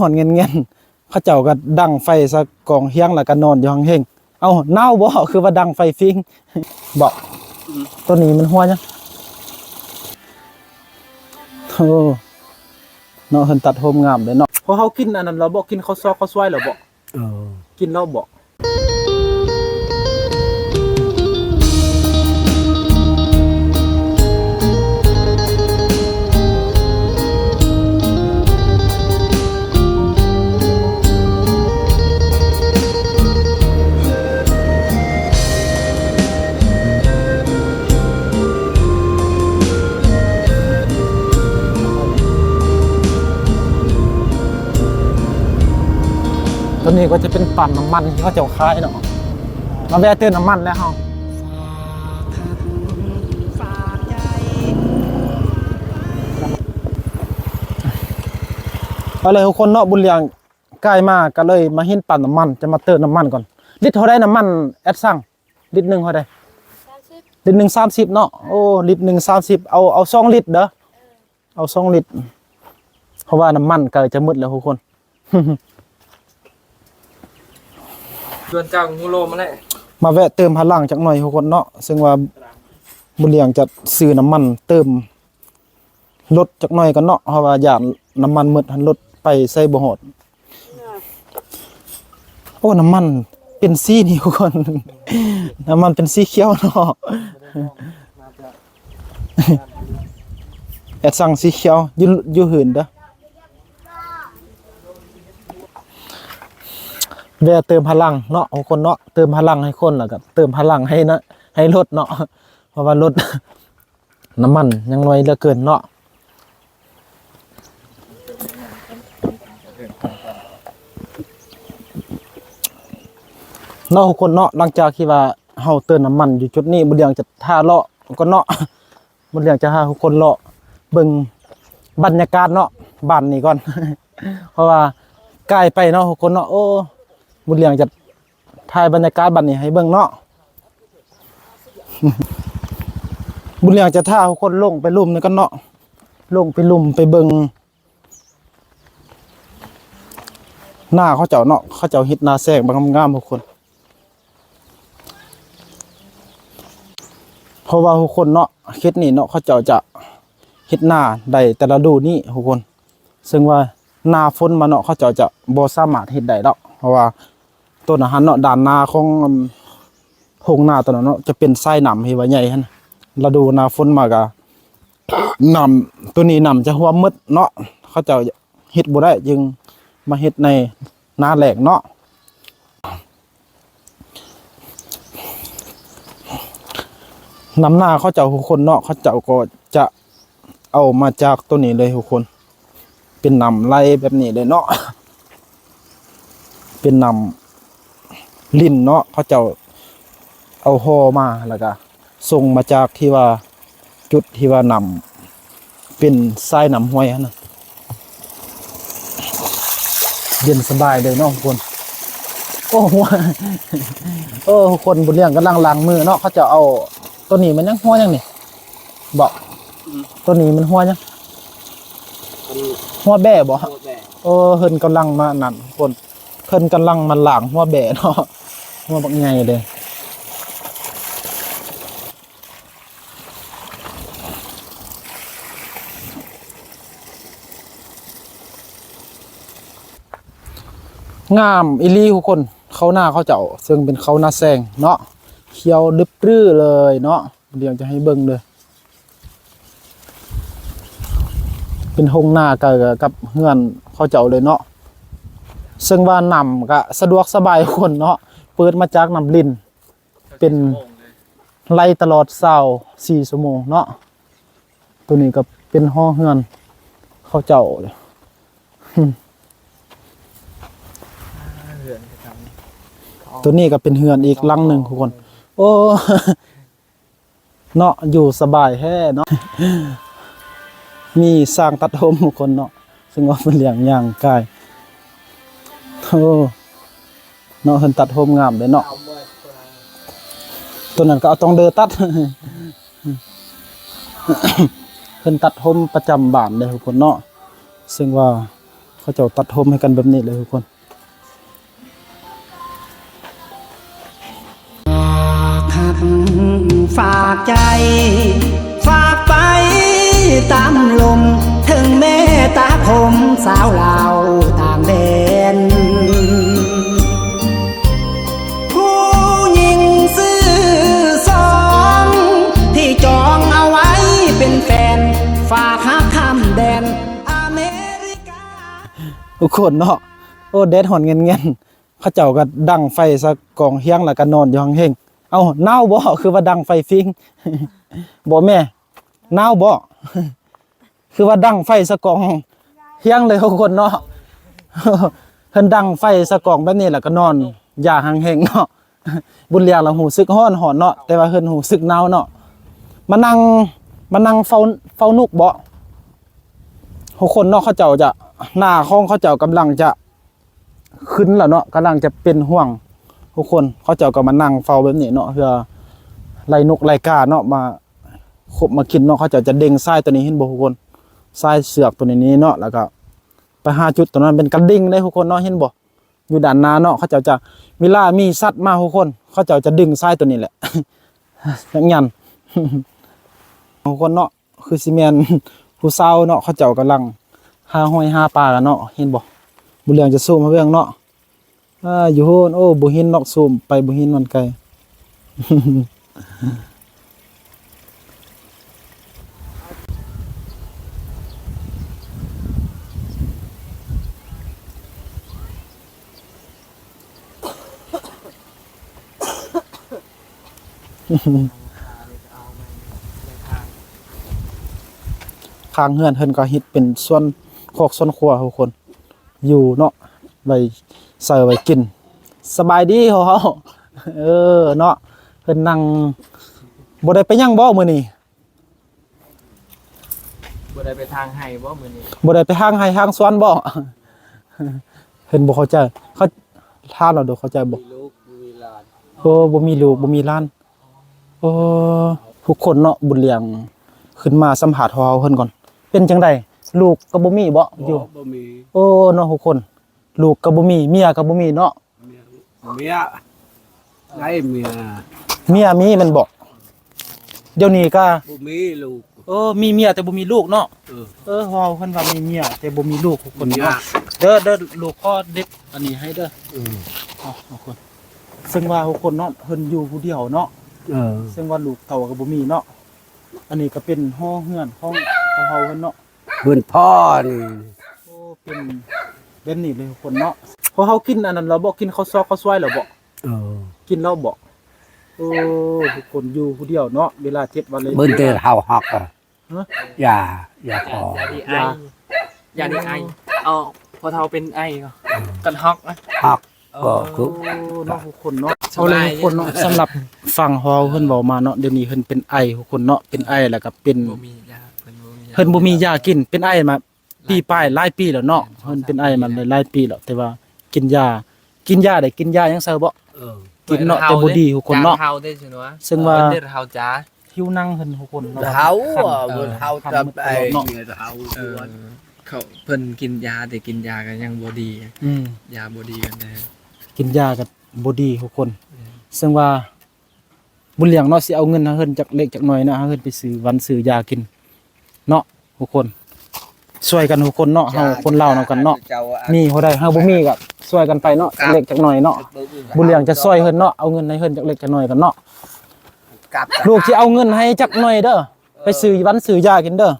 หอนเงียนๆเขาเจ้าก็ดังไฟซะกองเฮียงแล้วก็นอนอยู่ห้องเฮงเอาหนาวบ่คือว่าดังไฟฟิงบ่ตัวนี้มันหัวยังโอ้เนาะเพิ่นตัดโฮมงามเลยเนาะพอเฮากินอันนั้นเราบ่กินข้าวซอกข้าวซอยแล้วบ่เออกินแล้วบ่ ตัวนี้ก็จะเป็นปั่นน้ำมันที่เขาเจ้าขายเนาะมาแวะเติมน้ำมันแล้วเฮาฝากใจก็เลยทุกคนเนาะบุญเลียงใกล้มาก็เลยมาเห็นปั่นน้ำมัน จะมาเติมน้ำมันก่อนลิตรเท่าได้น้ำมันแอดสั่งลิตรหนึ่งเท่าไดลิตรหนึ่งสามสิบเนาะโอ้ลิตรหนึ่งสามสิบเอาเอาสองลิตรเด้อเอาสองลิตรเพราะว่าน้ำมันก็จะหมดแล้วทุกคน ชวนเจ้างูโลมาแล้วมาแวะเติมพลังจักหน่อยทุกคนเนาะซึ่งว่าบุญเลียงจะซื้อน้ำมันเติมรถจักหน่อยกันเนาะเพราะว่าย่านน้ำมันหมดหันรถไปใส่บ่ฮอดโอ้น้ำมันเป็นสีนี่ทุกคนน้ำมันเป็นสีเขียวเนาะแอดสั่งสีเขียวอยู่อยู่หืนเด้อ แวะเติมพลังเนาะคนเนาะเติมพลังให้คนแล้วก็เติมพลังให้นะให้รถเนาะเพราะว่ารถน้ำมันยังน้อยเหลือเกินเนาะเนาะคนเนาะหลังจากที่ว่าเฮาเติมน้ำมันอยู่จุดนี้บ่เลียงจะท่าเลาะก็เนาะบ่เลียงจะพาทุกคนเลาะเบิ่งบรรยากาศเนาะบ้านนี้ก่อน เพราะว่าใกล้ไปเนาะคนเนาะโอ้ บ่เลียงจะถ่ายบรรยากาศบ้านนี้ให้เบิ่งเนาะ บุญเลียงจะท่าคนลงไปลุ่มนี่กันเนาะ ลงไปลุ่มไปเบิงหน้าเขาเจ้าเนาะเขาเจ้าฮ็ดหน้าแซงบางงามๆทุกคน เพราะว่าทุกคนเนาะเฮ็ดนี่เนาะเขาเจ้าจะเฮ็ดหน้าได้แต่ละดูนี่ทุกคน ซึ่งว่าหน้าฝนมาเนาะเขาเจ้าจะบ่สามารถเฮ็ดได้ดอกเพราะว่า ต้นอาหารเนาะด้านหน้าของโรงนาตัวนั้นเนาะจะเป็นไส้หนำที่ว่าใหญ่หั่นฤดูนาฝนมากะหนำตัวนี้หนำจะหัวมืดเนาะเขาจะเฮ็ดบ่ได้จึงมาเฮ็ดในหน้าแหลกเนาะนำหน้าเขาเจ้าทุกคนเนาะเขาเจ้าก็จะเอามาจากตัวนี้เลยทุกคน เป็นนำไล่แบบนี้เลยเนาะเป็นนำ ลิ้นเนาะเขาเจ้าเอาห่อมาแล้วก็ส่งมาจากที่ว่าจุดที่ว่านำเป็นทรายนำห้วยหั่นนะเย็นสบายเลยเนาะทุกคน โอ้หัวโอ้คนบนเรื่องกำลังล้างมือเนาะเขาจะเอาตัวนี้มันยังหัวยังนี่บอกตัวนี้มันหัวยังหัวแบ่บ่โคตรแบกเออเพิ่นกำลังมานั่นทุกคนเพิ่นกำลังมาล้างหัวแบ่เนาะ หัวบักใหญ่เลยงามอิลีทุกคนเขาหน้าเขาเจ้าซึ่งเป็นเขาหน้าแซงเนาะเขียวดึบรื้อเลยเนาะเดี๋ยวจะให้เบิ่งเลยเป็นหงหน้ากับกับเฮือนเขาเจ้าเลยเนาะซึ่งว่านำก็สะดวกสบายคนเนาะ เปิดมาจากนำลินเป็นไล่ตลอดเสาสี่ชั่วโมงเนาะตัวนี้ก็เป็นห้อเฮือนเขาเจ้าเลยตัวนี้ก็เป็นเฮือนอีกลังหนึ่งทุกคน โอ้เนาะอยู่สบายแฮ่เนาะมีสร้างตัดผมทุกคนเนาะซึ่งว่าเป็นเลี้ยงอย่างกายโอ้ เนาะเพิ่นตัดผมงามเลยเนาะตัวนั้นก็เอาต้องเดินตัดเพิ่นตัดผมประจำบ้านเลยทุกคนเนาะซึ่งว่าเขาจ้าตัดโฮมให้กันแบบนี้เลยทุกคนฝากใจ ฝากไปตามลม ถึงแม่ตาผมสาวลาวต่างแดน ฝากหักคำแดนอเมริกาทุกคนเนาะโอ้เดดหอนเงินเงินๆเขาเจ้าก็ดังไฟซะกองเฮียงแล้วก็นอนอยู่ห้องเฮงเอาหนาวบ่คือว่าดังไฟฟิงบ่แม่หนาวบ่คือว่าดังไฟซะกองเฮียงเลยทุกคนเนาะเพิ่นดังไฟซะกองแบบนี้แล้วก็นอนอย่าหางเฮงเนาะบุญเลียงแล้วหูซึกฮ้อนหอนเนาะแต่ว่าเพิ่นหูซึกหนาวเนาะมานั่ง มานั่งเฝ้าเฝ้านุกบ่ทุกคนนาะเขาเจ้าจะหน้าของเขาเจ้ากำลังจะขึ้นแล้วเนาะกำลังจะเป็นห่วงทุกคนเขาเจ้าก็มานั่งเฝ้าแบบนี้เนาะเพื่อไล่นกไล่กาเนาะมาขบมากินเนาะเขาเจ้าจะเด้งทรายตัวนี้เห็นบ่ทุกคนทรายเสือกตัวนี้เนาะแล้วก็ไปหาจุดตัวนั้นเป็นกระดิ่งเลยทุกคนเนาะเห็นบ่อยู่ด้านหน้าเนาะเขาเจ้าจะเวลามีสัตว์มาทุกคน เขาเจ้าจะดึงทรายตัวนี้แหละย่างงั้ นทุกคนเนาะคือซีเมนผู้สาเนาะเขาเจ้ากำลังหาห้อยหาปลากันเนาะเห็นบ่บุเรืองจะซูมมาเบิ่องเนาะอ่าอยู่โหนโอ้บ่เห็นเนอกซูมไปบ่เห็นมันไกล ข้างเฮือนเพิ่นก็เฮ็ดเป็นส่วนคอกส่วนครัวทุกคน อยู่เนาะไว้เสิร์ฟไว้กิน สบายดีเฮาเฮาเออเนาะเพิ่นนั่งบ่ได้ไปหยังบ่มื้อนี้บ่ได้ไปทางไห้บ่มื้อนี้บ่ได้ไปห้างไห้ห้างสวนบ่เพิ่นบ่เข้าใจเขาทานแล้วเด้อเข้าใจบ่ลูกมีหลานโอ้บ่มีลูกบ่มีหล้านโอ้ทุกคนเนาะบุญเลี้ยงขึ้นมาสัมภาษณ์เฮาเพิ่นก่อน เป็นจังไดลูกก็บ่มีบ่อยู่บ่มีโอ้เนาะทุกคน ลูกก็บ่มีเมียก็บ่มีเนาะเมียเมียไงเมียเมียมีแมันบ่เดี๋ยวนี้ก็บ่มีลูกเออมีเมียแต่บ่มีลูกเนาะเออเออเฮาเพิ่นว่ามีเมียแต่บ่มีลูกทุกคนเมียเนาะเด้อเด้อลูกพ่อเด็กอันนี้ให้เด้อเออเอาทุกคนซึ่งว่าทุกคนเนาะเพิ่นอยู่ผู้เดียวเนาะเออซึ่งว่าลูกเต่าก็บ่มีเนาะอันนี้ก็เป็นห้องเฮือนของ ของเฮาเพิ่นเนาะเพื่อนพ่อนี่โอ้เป็นเป็นนี่เลยทุกคนเนาะพอเฮากินอันนั้นเราบ่กินข้าวซอกข้าวซอยแล้วบ่เออกินแล้วบ่โอ้ทุกคนอยู่ผู้เดียวเนาะเวลาเจ็บวันเลยเบิ่นแต่เฮาฮักอะฮะอย่าอย่าพออย่าดีไออย่าดีไอเอาพอเฒ่าเป็นไอก็กันฮอกนะฮักก็คือโอ้เนาะทุกคนเนาะสเอาบายเลยทุกคนเนาะสำหรับฟังเฮาเพิ่นเว้ามาเนาะเดี๋ยวนี้เพิ่นเป็นไอทุกคนเนาะเป็นไอแล้วก็เป็นบ่มียา เพิ่นบ่มียาเพิ่นบ่มียากินเป็นไอมาปีปลายหลายปีแล้วเนาะเพิ่นเป็นไอมาหลายปีแล้วแต่ว่ากินยา กินยาได้กินยายังเซาบ่เออกินเนาะแต่บ่ดีทุกคนเนาะจเฮาได้สิเนาะซึ่งว่าเพิ่นได้เฮาจ้าหิวนั่งเพิ่นทุกคนเนาะเฮาคันอะเบิ่นเฮาคันจะมืดไอ้ตลอดเนาะเนี่ยเฮาเอตัอวเขาเพิ่นกินยาแต่กินยาก็ยังบ่ดีอืมยาบ่ดีกันแท้กินยากับบดีทุกคน ซึ่งว่าบุญเลี้ยงเนาะสิเอาเงินหาเฮินจากเล็กจากน้อยนะหาเฮินไปซื้อวันซื้อยากิน เนาะทุกคนช่วยกันทุกคนเนาะเฮาคนลาวเนาะกันเนาะจ้อะมีเฮาได้เฮาบ่มีก็ช่วยกันไปเนาะจากเล็กจากน้อยเนาะบุญเลี้ยงจะช่วยเฮินเนาะเอาเงินให้เฮินจากเล็กจากน้อยกันเนาะกลับลูกสิเอาเงินให้จักหน่อยเด้อไปซื้อวันซื้อยากินเด้อ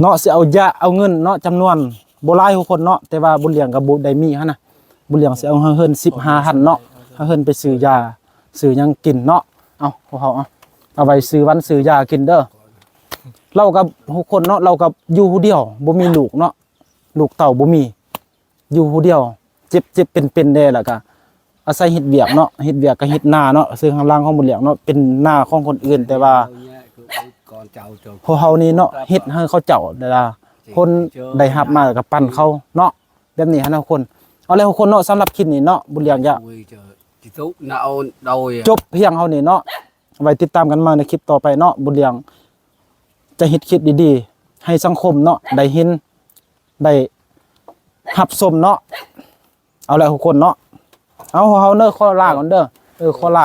เนาะสิเอายาเอาเงินเนาะจำนวนบ่หลายทุกคนเนาะแต่ว่าบุญเลี้ยงกับบ่ได้มีหั่นน่ะบุญเลี้ยงสิเอาให้เฮิน15หันเนาะ เฮินไปซื้อยาซื้อหยังกินเนาะเอาพวกเขาเอาเอาไว้ซื้อวันซื้อยากินเด้อเรากับทุกคนเนาะเรากับอยู่ผู้เดียวบ่มีลูกเนาะลูกเต่าบ่มี อยู่ผู้เดียว เจ็บเจ็บเป็นเป็นได้ล้วก็อาศัยเฮ็ดเวียกเนาะเฮ็ดเวียกก็เฮ็ดหน้าเนาะซึ่งข้างล่างของบุญเลี้ยงเนาะเป็นหน้าของคนอื่น แต่ว่าเอเนี่ยคือก่อนเจ้าจบพวกเฮานี่เนาะเฮ็ดให้เขาเจ้าเด้ล่ะคนได้รับมาแล้วก็ปั้นเขาเนาะแบบนี้ฮะทุกคนเอาเลยทุกคนเนาะสำหรับคลิปนี้เนาะบุญเหลียงจะ คุยเจอจิตุนาเอาโดยจบเพียงเฮานี่เนาะไว้ติดตามกันมาในคลิปต่อไปเนาะบุญเลียง จะเฮ็ดคลิปดีๆ ให้สังคมเนาะได้เห็นได้หับสมเนาะเอาละทุกคนเนาะเอาเฮาเด้อข้อลาก่อนเด้อเออข้อลา